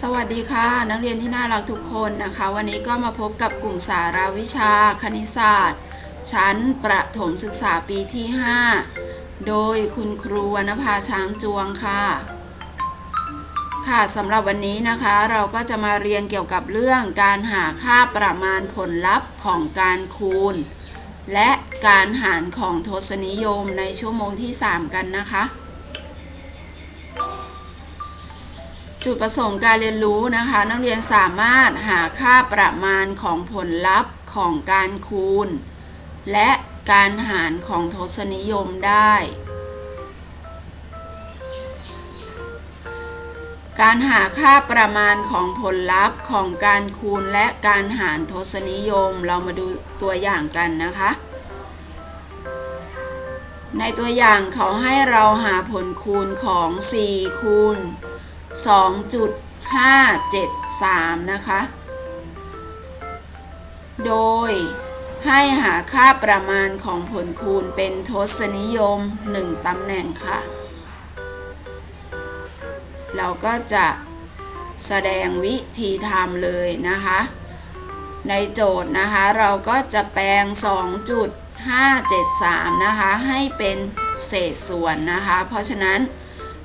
สวัสดีค่ะ นักเรียนที่น่ารักทุกคนนะคะ วันนี้ก็มาพบกับกลุ่มสาราวิชาคณิตศาสตร์ ชั้นประถมศึกษาปีที่ 5 โดยคุณครูวรรณภาช้างจวงค่ะ ค่ะสำหรับวันนี้นะคะเราก็จะมาเรียนเกี่ยวกับเรื่องการหาค่าประมาณผลลัพธ์ของการคูณ และการหารของทศนิยมในชั่วโมงที่ 3 กันนะคะ จุดประสงค์การเรียนรู้นะคะ นักเรียนสามารถหาค่าประมาณของผลลัพธ์ของการคูณ และการหารของทศนิยมได้ การหาค่าประมาณของผลลัพธ์ของการคูณและการหารทศนิยม เรามาดูตัวอย่างกันนะคะ ในตัวอย่างเขาให้เราหาผลคูณของ 4 คูณ 2.573 นะคะ โดยให้หาค่าประมาณของผลคูณเป็นทศนิยม 1ตำแหน่งค่ะ เราก็จะแสดงวิธีทำเลยนะคะ ในโจทย์นะคะเราก็จะแปลง 2.573 นะคะ ให้เป็นเศษส่วนนะคะ เพราะฉะนั้น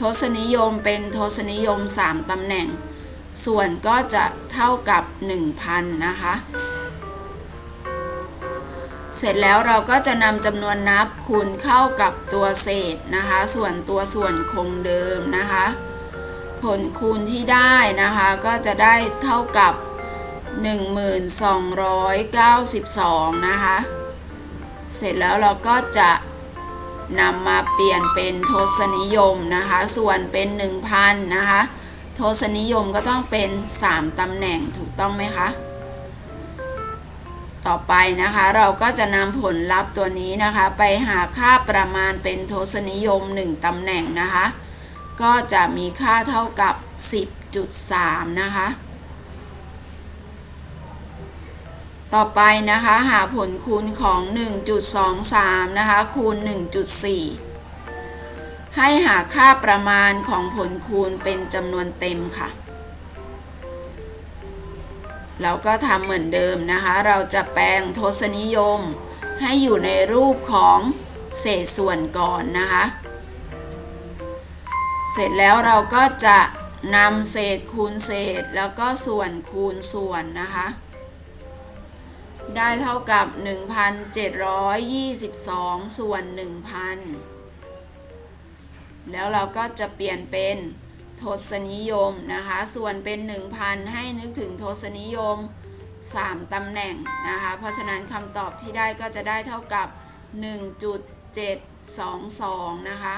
ทศนิยมเป็นทศนิยม 3ตำแหน่ง ส่วนก็จะเท่ากับ 1,000 นะคะ เสร็จแล้วเราก็จะนำจำนวนนับคูณเข้ากับตัวเศษนะคะ ส่วนตัวส่วนคงเดิมนะคะ ผลคูณที่ได้นะคะก็จะได้เท่ากับ 1292 นะคะ เสร็จแล้วเราก็จะ นำมาเปลี่ยนเป็นทศนิยมนะคะ ส่วนเป็น 1,000 นะคะ ทศนิยมก็ต้องเป็น 3ตำแหน่งถูกต้องไหมคะ ต่อไปนะคะเราก็จะนำผลลัพธ์ตัวนี้นะคะ ไปหาค่าประมาณเป็นทศนิยม 1ตำแหน่งนะคะ ก็จะมีค่าเท่ากับ 10.3 นะคะ ต่อไปนะคะหาผลคูณของ 1.23 นะคะคูณ 1.4 ให้หาค่าประมาณของผลคูณเป็นจำนวนเต็มค่ะ เราก็ทำเหมือนเดิมนะคะ เราจะแปลงทศนิยม ให้อยู่ในรูปของเศษส่วนก่อนนะคะ เสร็จแล้วเราก็จะนำเศษคูณเศษแล้วก็ส่วนคูณส่วนนะคะ ได้เท่ากับ 1,722 ส่วน 1,000 แล้วเราก็จะเปลี่ยนเป็นทศนิยมนะคะ ส่วนเป็น 1,000 ให้นึกถึงทศนิยม 3ตำแหน่งนะคะ เพราะฉะนั้นคำตอบที่ได้ก็จะได้เท่ากับ 1.722 นะคะ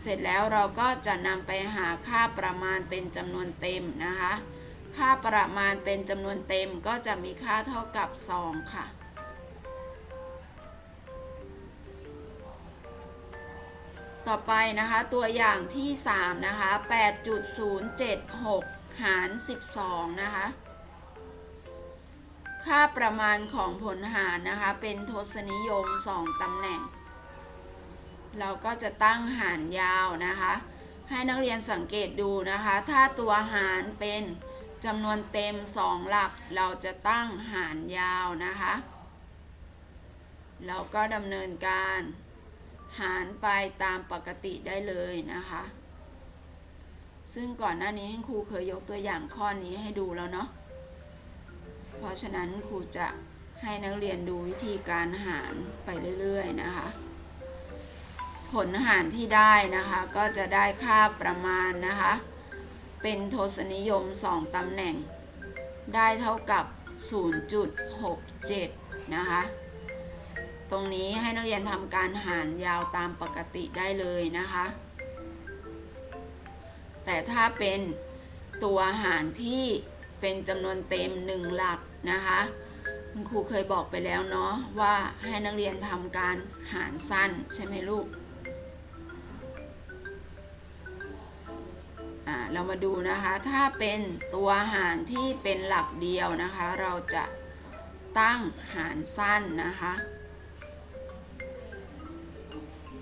เสร็จแล้วเราก็จะนำไปหาค่าประมาณเป็นจำนวนเต็มนะคะ ค่าประมาณเป็นจำนวนเต็มก็จะมีค่าเท่ากับ 2 ค่ะ ต่อไปนะคะตัวอย่างที่ 3 นะคะ 8.076 หาร 12 นะคะ ค่าประมาณของผลหารนะคะ เป็นทศนิยม 2ตำแหน่ง เราก็จะตั้งหารยาวนะคะ ให้นักเรียนสังเกตดูนะคะ ถ้าตัวหารเป็น จำนวนเต็ม 2 หลักเราจะตั้งหารยาวนะคะ เราก็ดำเนินการ หารไปตามปกติได้เลยนะคะ ซึ่งก่อนหน้านี้ครูเคยยกตัวอย่างข้อนี้ให้ดูแล้วเนาะเพราะฉะนั้นครูจะให้นักเรียนดูวิธีการหารไปเรื่อยๆนะคะ ผลหารที่ได้นะคะก็จะได้ค่าประมาณนะคะ เป็นทศนิยม 2ตำแหน่ง ได้เท่ากับ 0.67 นะคะ ตรงนี้ให้นักเรียนทำการหารยาวตามปกติได้เลยนะคะ แต่ถ้าเป็นตัวหารที่เป็นจำนวนเต็ม 1 หลักนะคะคุณครูเคยบอกไปแล้วเนาะว่าให้นักเรียนทำการหารสั้นใช่ไหมลูก เรามาดูนะคะ ถ้าเป็นตัวหารที่เป็นหลักเดียวนะคะ เราจะตั้งหารสั้นนะคะ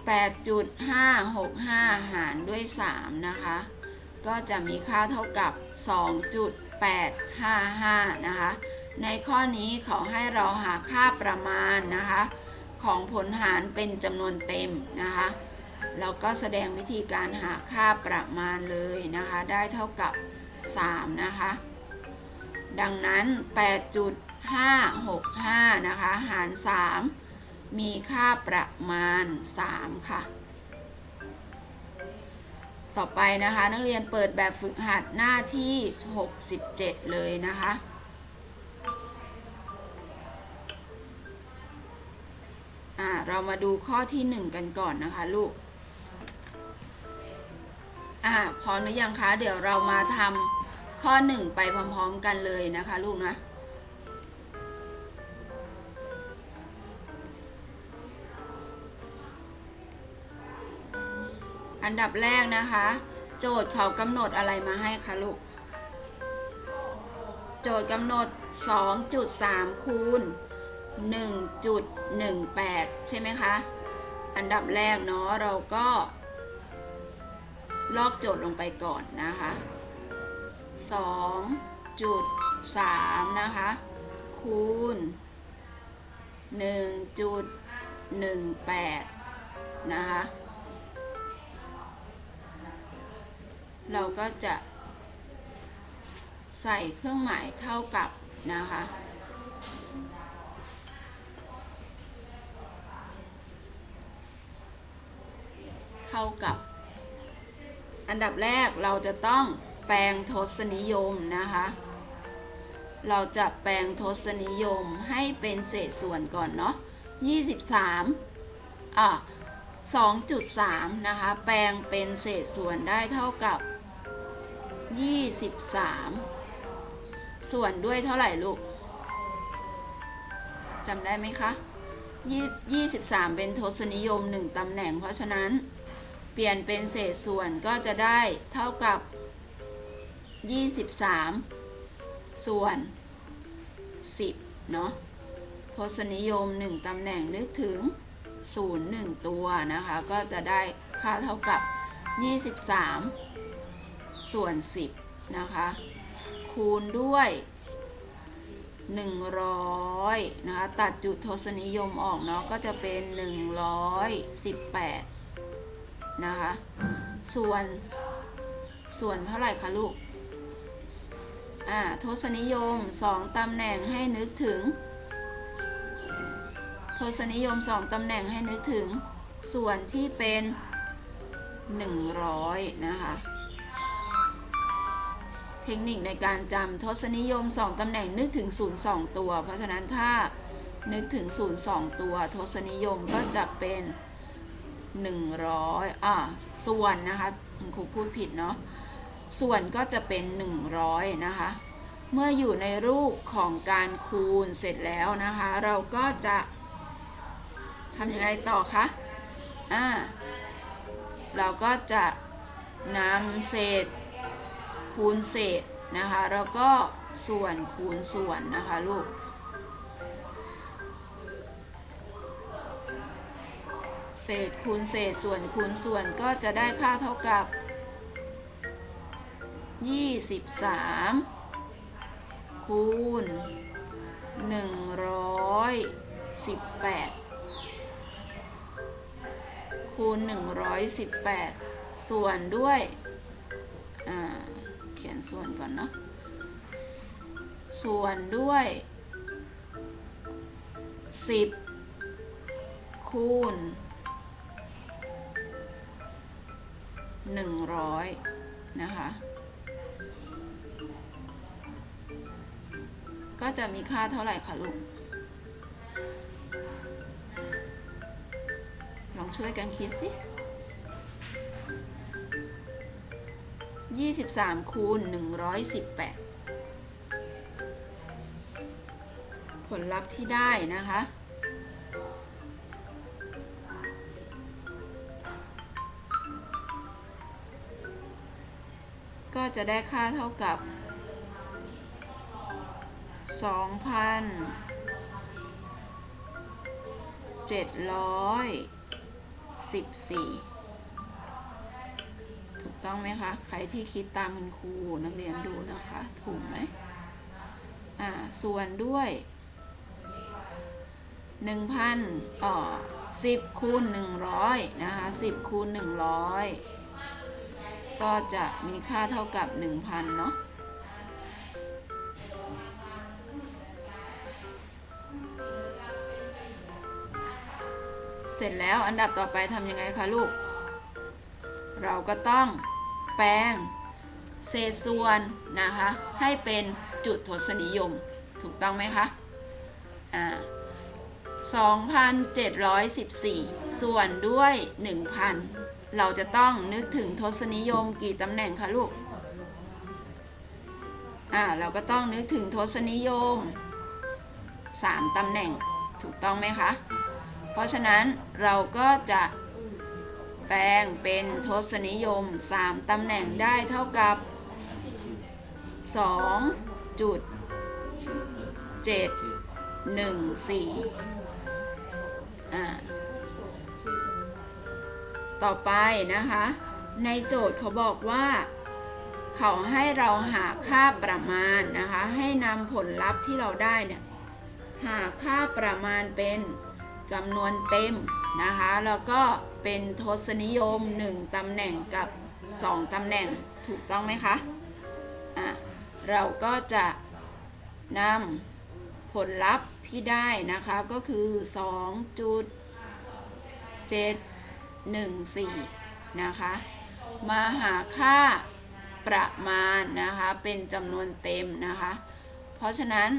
8.565 หารด้วย 3 นะคะ ก็จะมีค่าเท่ากับ 2.855 นะคะ ในข้อนี้เขาให้เราหาค่าประมาณนะคะ ของผลหารเป็นจำนวนเต็มนะคะ แล้วก็แสดงวิธีการหาค่าประมาณเลยนะคะ ได้เท่ากับ 3 นะคะ ดังนั้น 8.565 นะคะ หาร 3 มีค่าประมาณ 3 ค่ะ ต่อไปนะคะ นักเรียนเปิดแบบฝึกหัดหน้าที่ 67 เลยนะคะอ่าเรามาดูข้อที่ 1 กันก่อนนะคะลูก อ่าพร้อมหรือยังคะเดี๋ยวเรามาทำข้อ 1 ไปพร้อมๆกันเลยนะคะลูกนะอันดับแรกนะคะ โจทย์เขากำหนดอะไรมาให้คะลูก โจทย์กำหนด 2.3 คูณ 1.18 ใช่ไหมคะ อันดับแรกเนาะเราก็ ลอกโจทย์ลงไปก่อนนะคะ2.3 นะคะ คูณ 1.18 นะคะ เราก็จะใส่เครื่องหมายเท่ากับนะคะ เท่ากับ อันดับแรกเราจะต้องแปลงทศนิยมนะคะ เราจะแปลงทศนิยมให้เป็นเศษส่วนก่อนเนาะ23อะ2.3 นะคะ แปลงเป็นเศษส่วนได้เท่ากับ 23 ส่วนด้วยเท่าไหร่ลูกจำได้ไหมคะ 23 เป็นทศนิยม 1ตำแหน่งเพราะฉะนั้น ปลี่ยนเป็นเศษส่วนก็จะได้เท่ากับ 23 ส่วน 10 เนาะทศนิยม 1 ตำแหน่งนึกถึง 0 1 ตัวนะคะ ก็จะได้ค่าเท่ากับ 23 ส่วน 10 นะคะ คูณด้วย 100 นะคะ ตัดจุดทศนิยมออกเนาะก็จะเป็น 118 นะคะ ส่วน ส่วนเท่าไหร่คะลูก อ่า ทศนิยม 2ตำแหน่งให้นึกถึง ทศนิยม 2ตำแหน่งให้นึกถึง ส่วนที่เป็น 100 นะคะเทคนิคในการจำทศนิยม 2ตำแหน่งนึกถึง 0 2 ตัว เพราะฉะนั้นถ้านึกถึง 0 2 ตัว ทศนิยมก็จะเป็น 100อ่าส่วนนะคะครูพูดผิดเนาะส่วนก็จะเป็น 100 นะคะ เมื่ออยู่ในรูปของการคูณเสร็จแล้วนะคะ เราก็จะทำยังไงต่อคะอ่าเราก็จะนำเศษคูณเศษนะคะ แล้วก็ส่วนคูณส่วนนะคะลูก เศษคูณเศษส่วนคูณส่วนก็จะได้ค่าเท่ากับ 23 คูณ 118 คูณ 118 ส่วนด้วยเขียนส่วนก่อนเนาะ ส่วนด้วย 10 คูณ 100 นะคะ ก็จะมีค่าเท่าไหร่คะลูก ลองช่วยกันคิดสิ23คูณ118 ผลลัพธ์ที่ได้นะคะ จะได้ค่าเท่ากับ 2,714 ถูกต้องไหมคะ ใครที่คิดตามคุณครูนักเรียนดูนะคะ ถูกไหมอ่า ส่วนด้วยหนึ่งพันอ่อสิบคูณหนึ่งร้อยนะคะสิบคูณหนึ่งร้อย ก็จะมีค่าเท่ากับหนึ่งพันเนาะเสร็จแล้วอันดับต่อไปทำยังไงคะลูก เราก็ต้องแปลงเศษส่วนนะคะ ให้เป็นจุดทศนิยม ถูกต้องไหมคะ อ่า2,714 ส่วนด้วย 1,000 เราจะต้องนึกถึงทศนิยมกี่ตำแหน่งคะลูก อ่า เราก็ต้องนึกถึงทศนิยม 3ตำแหน่ง ถูกต้องไหมคะ เพราะฉะนั้นเราก็จะแปลงเป็นทศนิยม 3ตำแหน่งได้เท่ากับ 2 ต่อไปนะคะ ในโจทย์เขาบอกว่า เขาให้เราหาค่าประมาณนะคะ ให้นำผลลัพธ์ที่เราได้เนี่ยหาค่าประมาณเป็นจำนวนเต็มนะคะ แล้วก็เป็นทศนิยม 1ตำแหน่งกับ 2ตำแหน่งถูกต้องไหมคะอะเราก็จะนำผลลัพธ์ที่ได้นะคะก็คือ 14 นะคะมาหาค่าประมาณนะคะเป็นจำนวนเต็มนะคะ เพราะฉะนั้น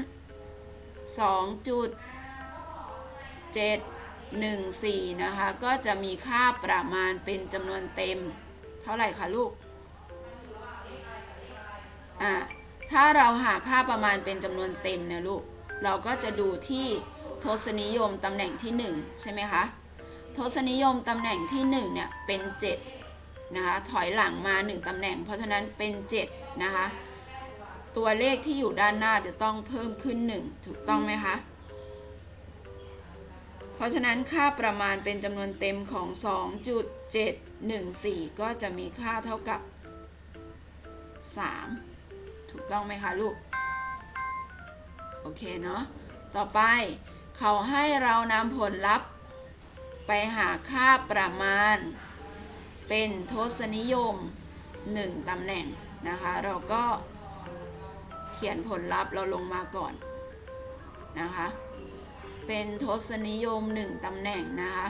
2.714 นะคะ ก็จะมีค่าประมาณเป็นจำนวนเต็ม เท่าไหร่คะลูกอ่าถ้าเราหาค่าประมาณเป็นจำนวนเต็มเนี่ยลูก เราก็จะดูที่ทศนิยมตำแหน่งที่ 1 ใช่ไหมคะ ทศนิยมตำแหน่งที่1เนี่ยเป็น7นะคะถอยหลังมา 1ตำแหน่ง เพราะฉะนั้นเป็น7นะคะตัวเลขที่อยู่ด้านหน้าจะต้องเพิ่มขึ้น 1 ถูกต้องไหมคะเพราะฉะนั้นค่าประมาณเป็นจำนวนเต็มของ 2.714 ก็จะมีค่าเท่ากับ 3 ถูกต้องไหมคะลูกโอเคเนาะต่อไปเขาให้เรานำผลลัพธ์ ไปหาค่าประมาณ เป็นทศนิยม 1ตำแหน่งนะคะ เราก็เขียนผลลัพธ์เราลงมาก่อนนะคะ เป็นทศนิยม 1ตำแหน่งนะคะ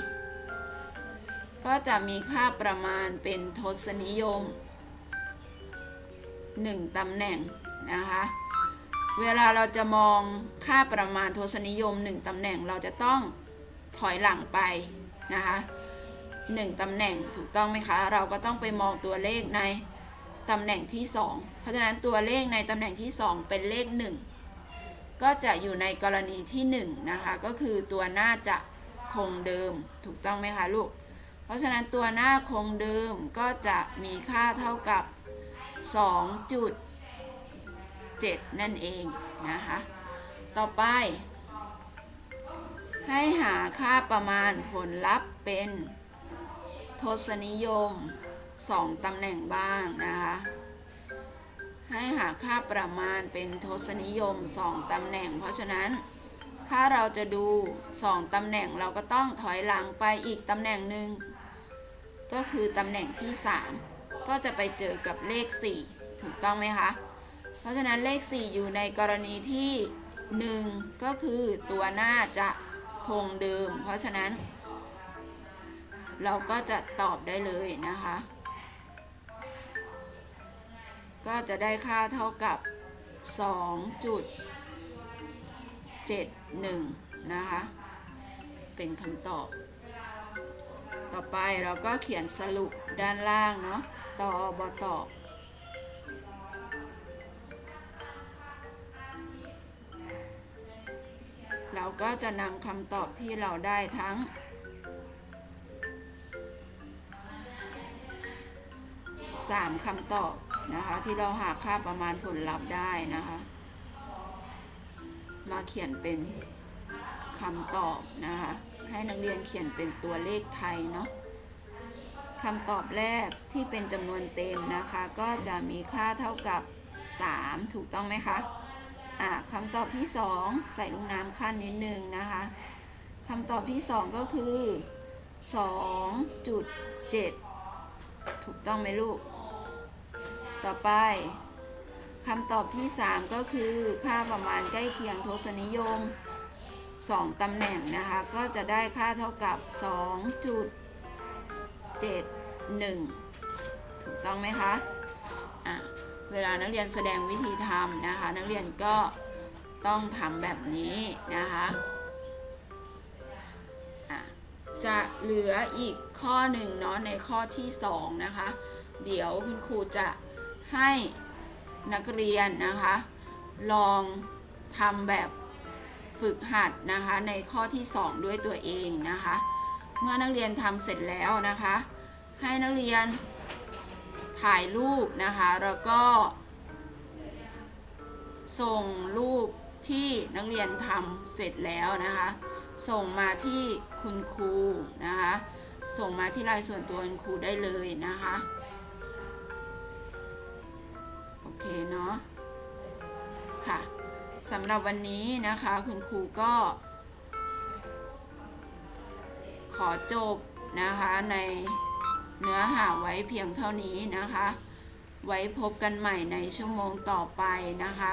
2.714 ก็จะมีค่าประมาณเป็นทศนิยม 1ตำแหน่งนะคะ เวลาเราจะมองค่าประมาณทศนิยม 1ตำแหน่งเราจะต้องถอยหลังไปนะคะ1ตำแหน่งถูกต้องไหมคะ เราก็ต้องไปมองตัวเลขในตำแหน่งที่ 2 เพราะฉะนั้นตัวเลขในตำแหน่งที่ 2 เป็นเลข 1 ก็จะอยู่ในกรณีที่ 1 นะคะ ก็คือตัวหน้าจะคงเดิมถูกต้องไหมคะลูก เพราะฉะนั้นตัวหน้าคงเดิมก็จะมีค่าเท่ากับ2จุด 7 นั่นเองนะคะ ต่อไป ให้หาค่าประมาณผลลัพธ์เป็นทศนิยม 2ตำแหน่งบ้างนะคะ ให้หาค่าประมาณเป็นทศนิยม 2ตำแหน่ง เพราะฉะนั้นถ้าเราจะดู 2ตำแหน่งเราก็ต้องถอยหลังไปอีกตำแหน่งหนึ่งก็คือตำแหน่งที่ 3 ก็จะไปเจอกับเลข 4 ถูกต้องไหมคะ เพราะฉะนั้นเลข 4 อยู่ในกรณีที่ 1 ก็คือตัวหน้าจะคงเดิม เพราะฉะนั้น เราก็จะตอบได้เลยนะคะ ก็จะได้ค่าเท่ากับ 2.71 นะคะ เป็นคำตอบ ต่อไปเราก็เขียนสรุปด้านล่างเนาะต่อบอตอบ เราก็จะนำคำตอบที่เราได้ทั้ง 3คำตอบนะคะ ที่เราหาค่าประมาณผลลัพธ์ได้นะคะ มาเขียนเป็นคำตอบนะคะ ให้นักเรียนเขียนเป็นตัวเลขไทยเนาะคำตอบแรกที่เป็นจำนวนเต็มนะคะ ก็จะมีค่าเท่ากับ 3 ถูกต้องไหมคะ คำตอบที่ 2 ใส่ลูกน้ำขั้นนิดนึงนะคะคำตอบที่ 2 ก็คือ 2.7 ถูกต้องไหมลูก ต่อไปคำตอบที่ 3 ก็คือ ค่าประมาณใกล้เคียงทศนิยม 2ตำแหน่งนะคะ ก็จะได้ค่าเท่ากับ 2.71 ถูกต้องไหมคะะเวลานักเรียนแสดงวิธีทำนะคะ นักเรียนก็ ต้องทำแบบนี้นะคะะจะเหลืออีกข้อหนึ่งเนาะในข้อที่ 2 นะคะ เดี๋ยวคุณครูจะให้นักเรียนนะคะ ลองทำแบบฝึกหัดนะคะ ในข้อที่ 2 ด้วยตัวเองนะคะ เมื่อนักเรียนทำเสร็จแล้วนะคะ ให้นักเรียนถ่ายรูปนะคะ แล้วก็ ส่งรูป ที่นักเรียนทำเสร็จแล้วนะคะ ส่งมาที่คุณครูนะคะ ส่งมาที่ไลน์ส่วนตัวคุณครูได้เลยนะคะ โอเคเนาะค่ะสำหรับวันนี้นะคะคุณครูก็ ขอจบนะคะในเนื้อหาไว้เพียงเท่านี้นะคะ ไว้พบกันใหม่ในชั่วโมงต่อไปนะคะ